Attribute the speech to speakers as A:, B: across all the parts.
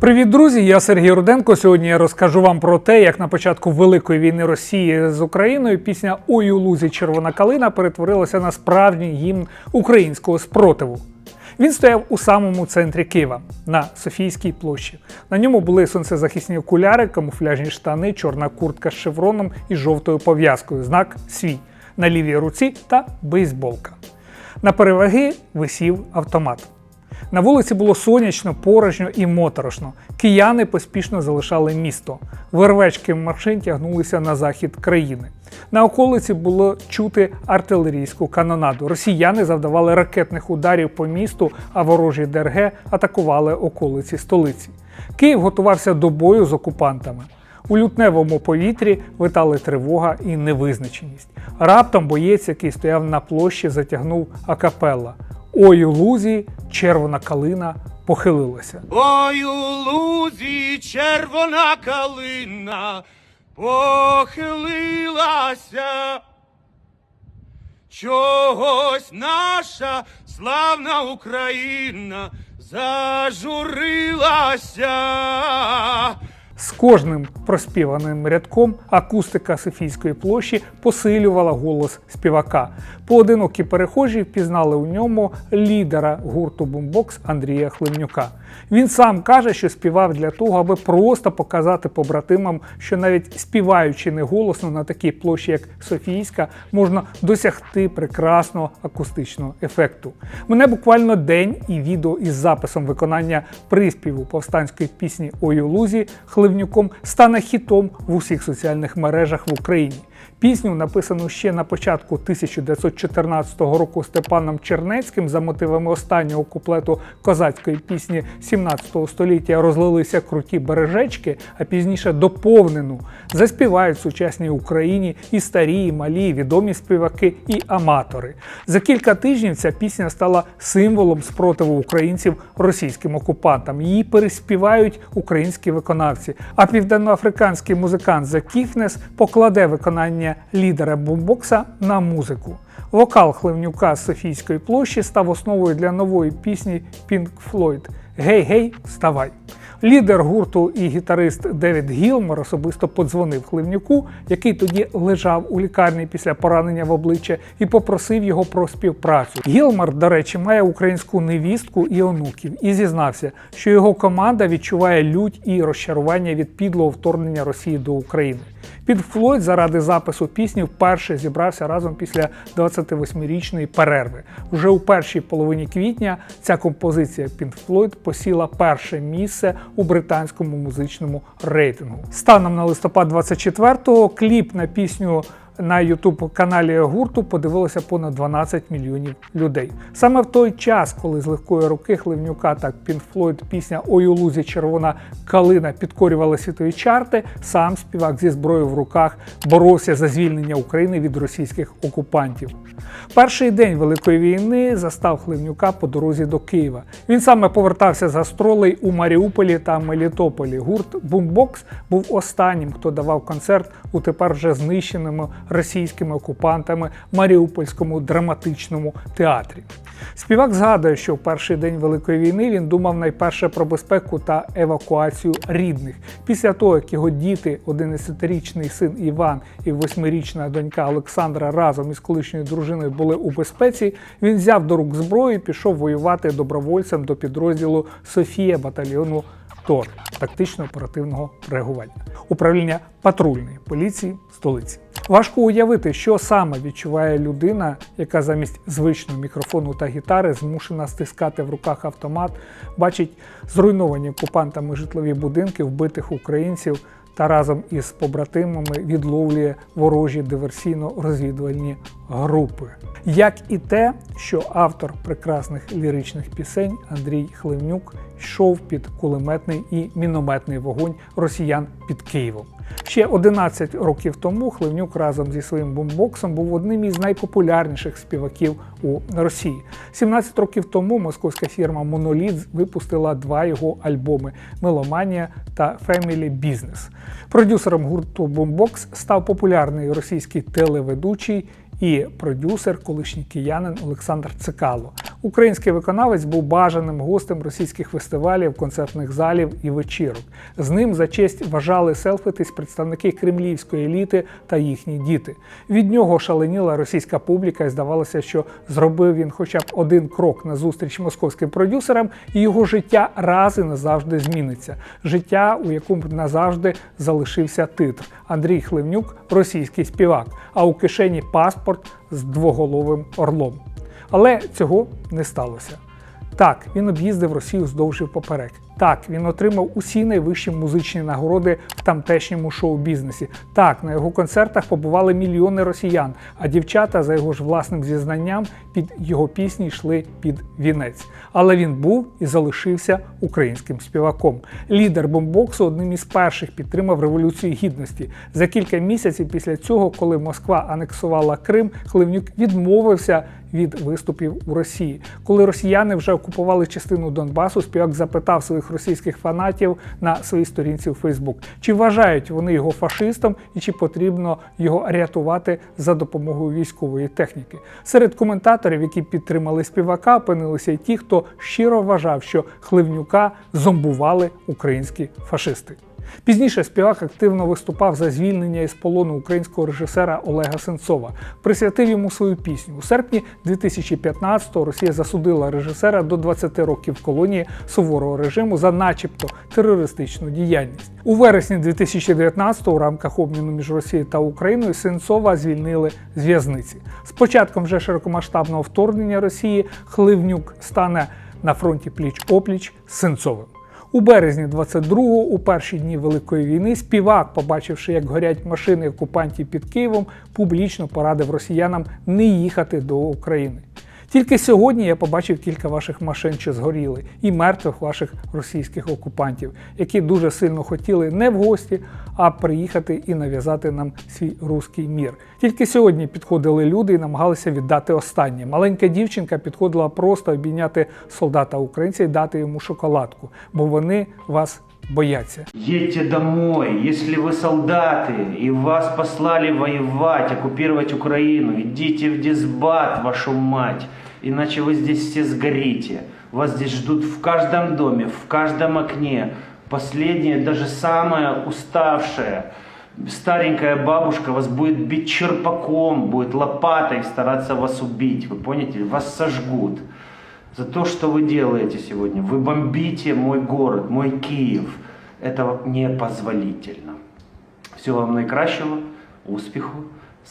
A: Привіт, друзі! Я Сергій Руденко. Сьогодні я розкажу вам про те, як на початку Великої війни Росії з Україною пісня Ой у лузі Червона калина перетворилася на справжній гімн українського спротиву. Він стояв у самому центрі Києва на Софійській площі. На ньому були сонцезахисні окуляри, камуфляжні штани, чорна куртка з шевроном і жовтою пов'язкою, знак свій на лівій руці та бейсболка. На переваги висів автомат. На вулиці було сонячно, порожньо і моторошно. Кияни поспішно залишали місто. Вервечки машин тягнулися на захід країни. На околиці було чути артилерійську канонаду. Росіяни завдавали ракетних ударів по місту, а ворожі ДРГ атакували околиці столиці. Київ готувався до бою з окупантами. У лютневому повітрі витали тривога і невизначеність. Раптом боєць, який стояв на площі, затягнув акапелла. Ой у лузі червона калина похилилася.
B: Ой у лузі червона калина похилилася. Чогось наша славна Україна зажурилася.
A: З кожним проспіваним рядком акустика Софійської площі посилювала голос співака. Поодинокі перехожі впізнали у ньому лідера гурту бумбокс Андрія Хливнюка. Він сам каже, що співав для того, аби просто показати побратимам, що навіть співаючи неголосно на такій площі, як Софійська, можна досягти прекрасного акустичного ефекту. Мене буквально день і відео із записом виконання приспіву повстанської пісні Ой у лузі Хливнюком стане хітом в усіх соціальних мережах в Україні. Пісню, написану ще на початку 1914 року Степаном Чернецьким за мотивами останнього куплету козацької пісні 17 століття розлилися круті бережечки, а пізніше доповнену заспівають сучасній Україні і старі, і малі, і відомі співаки, і аматори. За кілька тижнів ця пісня стала символом спротиву українців російським окупантам. Її переспівають українські виконавці. А південноафриканський музикант The Кіфнес покладе виконання лідера бумбокса на музику. Вокал Хливнюка з Софійської площі став основою для нової пісні Pink Floyd Гей, гей, вставай! Лідер гурту і гітарист Девід Гілмор особисто подзвонив Хливнюку, який тоді лежав у лікарні після поранення в обличчя, і попросив його про співпрацю. Гілмор, до речі, має українську невістку і онуків, і зізнався, що його команда відчуває лють і розчарування від підлого вторгнення Росії до України. Під Флойд заради запису пісні вперше зібрався разом після 28-річної перерви. Вже у першій половині квітня ця композиція Floyd посіла перше місце у британському музичному рейтингу. Станом на листопад 24-го кліп на пісню на youtube каналі гурту подивилося понад 12 мільйонів людей. Саме в той час, коли з легкої руки Хливнюка та Floyd пісня Ой у лузі червона калина підкорювала світові чарти, сам співак зі зброєю в руках боровся за звільнення України від російських окупантів. Перший день Великої війни застав Хливнюка по дорозі до Києва. Він саме повертався з гастролей у Маріуполі та Мелітополі. Гурт Бумбокс був останнім, хто давав концерт у тепер вже знищеному російськими окупантами Маріупольському драматичному театрі. Співак згадує, що в перший день Великої війни він думав найперше про безпеку та евакуацію рідних. Після того, як його діти, 11-річний син Іван і 8-річна донька Олександра разом із колишньою дружиною були у безпеці, він взяв до рук зброю і пішов воювати добровольцем до підрозділу Софія батальйону ТОР тактично-оперативного реагування, управління патрульної поліції столиці. Важко уявити, що саме відчуває людина, яка замість звичного мікрофону та гітари змушена стискати в руках автомат, бачить зруйновані окупантами житлові будинки вбитих українців та разом із побратимами відловлює ворожі диверсійно-розвідувальні групи. Як і те, що автор прекрасних ліричних пісень Андрій Хливнюк йшов під кулеметний і мінометний вогонь росіян під Києвом. Ще 11 років тому Хливнюк разом зі своїм бомбоксом був одним із найпопулярніших співаків у Росії. 17 років тому московська фірма Моноліт випустила два його альбоми Меломанія та Family Business. Продюсером гурту Бомбокс став популярний російський телеведучий і продюсер, колишній киянин Олександр Цикало. Український виконавець був бажаним гостем російських фестивалів, концертних залів і вечірок. З ним за честь вважали селфитись представники кремлівської еліти та їхні діти. Від нього шаленіла російська публіка, і здавалося, що зробив він хоча б один крок на зустріч московським продюсерам, і його життя раз і назавжди зміниться. Життя, у якому назавжди залишився титр. Андрій Хливнюк російський співак, а у кишені паспорт з двоголовим орлом. Але цього не сталося. Так, він об'їздив Росію здовж і поперек. Так, він отримав усі найвищі музичні нагороди в тамтешньому шоу-бізнесі. Так, на його концертах побували мільйони росіян, а дівчата, за його ж власним зізнанням, під його пісні йшли під вінець. Але він був і залишився українським співаком. Лідер бомбоксу одним із перших підтримав революцію гідності. За кілька місяців після цього, коли Москва анексувала Крим, Хливнюк відмовився від виступів у Росії. Коли росіяни вже окупували частину Донбасу, співак запитав своїх російських фанатів на своїй сторінці у Фейсбук, чи вважають вони його фашистом і чи потрібно його рятувати за допомогою військової техніки. Серед коментаторів, які підтримали співака, опинилися й ті, хто щиро вважав, що Хливнюка зомбували українські фашисти. Пізніше співак активно виступав за звільнення із полону українського режисера Олега Сенцова, присвятив йому свою пісню. У серпні 2015-го Росія засудила режисера до 20 років колонії суворого режиму за, начебто, терористичну діяльність. У вересні 2019-го у рамках обміну між Росією та Україною Сенцова звільнили з в'язниці. З початком вже широкомасштабного вторгнення Росії Хливнюк стане на фронті пліч опліч з Сенцовим. У березні 22-го, у перші дні Великої війни, співак, побачивши, як горять машини окупантів під Києвом, публічно порадив росіянам не їхати до України. Тільки сьогодні я побачив кілька ваших машин, що згоріли, і мертвих ваших російських окупантів, які дуже сильно хотіли не в гості, а приїхати і нав'язати нам свій руський мір. Тільки сьогодні підходили люди і намагалися віддати останнє. Маленька дівчинка підходила просто обійняти солдата українця і дати йому шоколадку, бо вони вас бояться.
C: Едьте домой, если вы солдаты, и вас послали воевать, оккупировать Украину, идите в дисбат, вашу мать, иначе вы здесь все сгорите. Вас здесь ждут в каждом доме, в каждом окне. Последняя, даже самая уставшая, старенькая бабушка вас будет бить черпаком, будет лопатой стараться вас убить. Вы поняли? Вас сожгут. За то, что вы делаете сегодня. Вы бомбите мой город, мой Киев. Это непозволительно. Всього вам найкращого, успіху,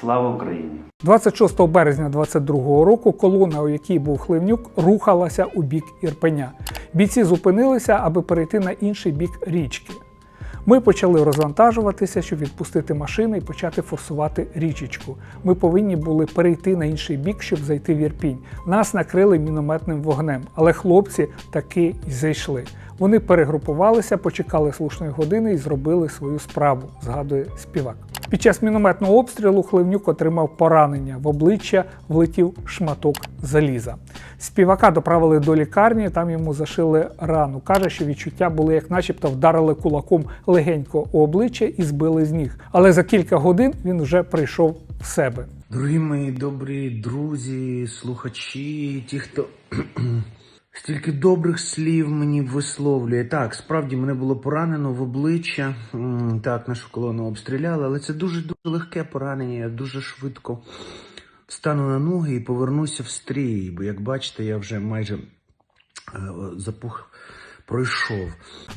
C: слава Україні!
A: 26 березня 22-го року колона, у якій був Хливнюк, рухалася у бік Ірпеня. Бійці зупинилися, аби перейти на інший бік річки. Ми почали розвантажуватися, щоб відпустити машини і почати форсувати річечку. Ми повинні були перейти на інший бік, щоб зайти в Ірпінь. Нас накрили мінометним вогнем, але хлопці таки й зайшли. Вони перегрупувалися, почекали слушної години і зробили свою справу, згадує співак. Під час мінометного обстрілу Хливнюк отримав поранення. В обличчя влетів шматок заліза. Співака доправили до лікарні, там йому зашили рану. Каже, що відчуття були, як начебто вдарили кулаком легенько у обличчя і збили з ніг. Але за кілька годин він вже прийшов в себе.
D: Дорогі мої добрі друзі, слухачі, ті, хто стільки добрих слів мені висловлює. Так, справді мене було поранено в обличчя. Так, нашу колону обстріляли, але це дуже дуже легке поранення. Я дуже швидко встану на ноги і повернуся в стрій. Бо, як бачите, я вже майже е, запух пройшов.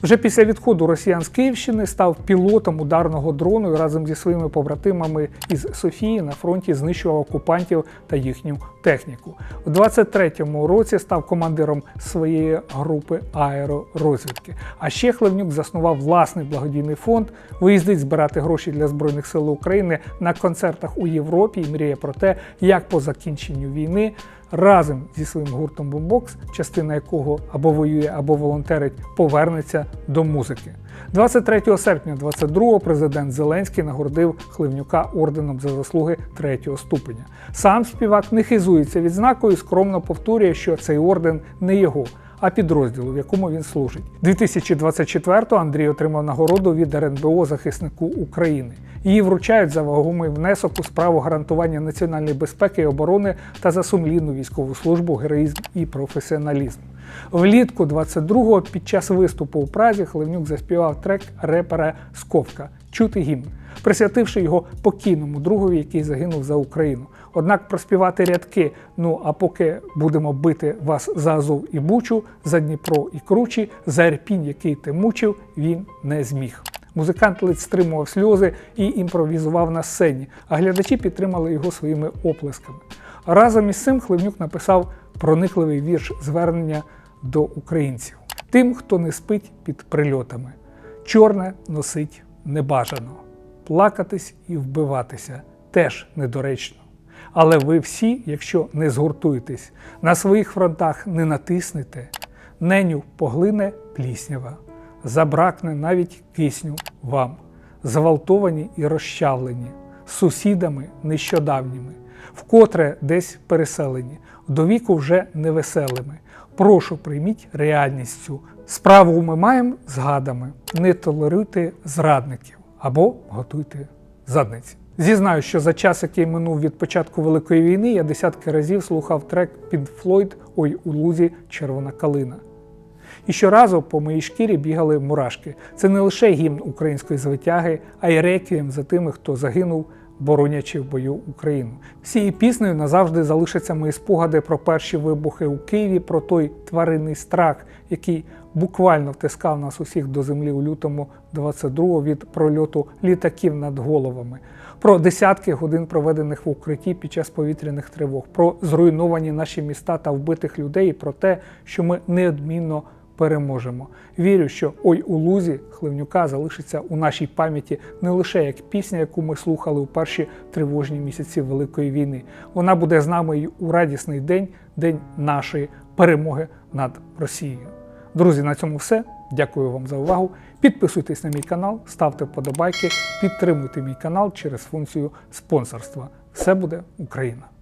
A: Вже після відходу росіян з Київщини став пілотом ударного дрону і разом зі своїми побратимами із Софії на фронті знищував окупантів та їхню техніку. У 23-му році став командиром своєї групи аеророзвідки. А ще Хлевнюк заснував власний благодійний фонд, виїздить збирати гроші для збройних сил України на концертах у Європі і мріє про те, як по закінченню війни разом зі своїм гуртом Boombox, частина якого або воює, або волонтерить, повернеться до музики. 23 серпня 22-го президент Зеленський нагородив Хливнюка орденом за заслуги третього ступеня. Сам співак не хизується відзнакою, скромно повторює, що цей орден не його, а підрозділу, в якому він служить. 2024-го Андрій отримав нагороду від РНБО захиснику України. Її вручають за вагомий внесок у справу гарантування національної безпеки і оборони та за сумлінну військову службу, героїзм і професіоналізм. Влітку 22-го під час виступу у Празі Хливнюк заспівав трек репера Сковка Чути гімн, присвятивши його покійному другові, який загинув за Україну. Однак проспівати рядки Ну а поки будемо бити вас за Азов і Бучу, за Дніпро і Кручі, за Ірпінь, який ти мучив, він не зміг. Музикант ледь стримував сльози і імпровізував на сцені, а глядачі підтримали його своїми оплесками. Разом із цим Хливнюк написав проникливий вірш звернення до українців. Тим, хто не спить під прильотами. Чорне носить небажано. Плакатись і вбиватися теж недоречно. Але ви всі, якщо не згуртуєтесь, на своїх фронтах не натиснете, неню поглине пліснява, забракне навіть кисню вам, зґвалтовані і розчавлені, сусідами нещодавніми, вкотре десь переселені, до віку вже невеселими. Прошу прийміть реальність цю. Справу ми маємо з гадами. Не толеруйте зрадників або готуйте задниці. Зізнаю, що за час, який минув від початку Великої війни, я десятки разів слухав трек під Флойд Ой у лузі червона калина. І щоразу по моїй шкірі бігали мурашки. Це не лише гімн української звитяги, а й реквієм за тими, хто загинув, боронячи в бою Україну. Всією піснею назавжди залишаться мої спогади про перші вибухи у Києві, про той тваринний страх, який буквально втискав нас усіх до землі у лютому 22-го від прольоту літаків над головами, про десятки годин проведених в укритті під час повітряних тривог, про зруйновані наші міста та вбитих людей, і про те, що ми неодмінно переможемо. Вірю, що ой у лузі Хливнюка залишиться у нашій пам'яті не лише як пісня, яку ми слухали у перші тривожні місяці Великої війни. Вона буде з нами і у радісний день, день нашої перемоги над Росією. Друзі, на цьому все. Дякую вам за увагу. Підписуйтесь на мій канал, ставте вподобайки, підтримуйте мій канал через функцію спонсорства. Все буде Україна!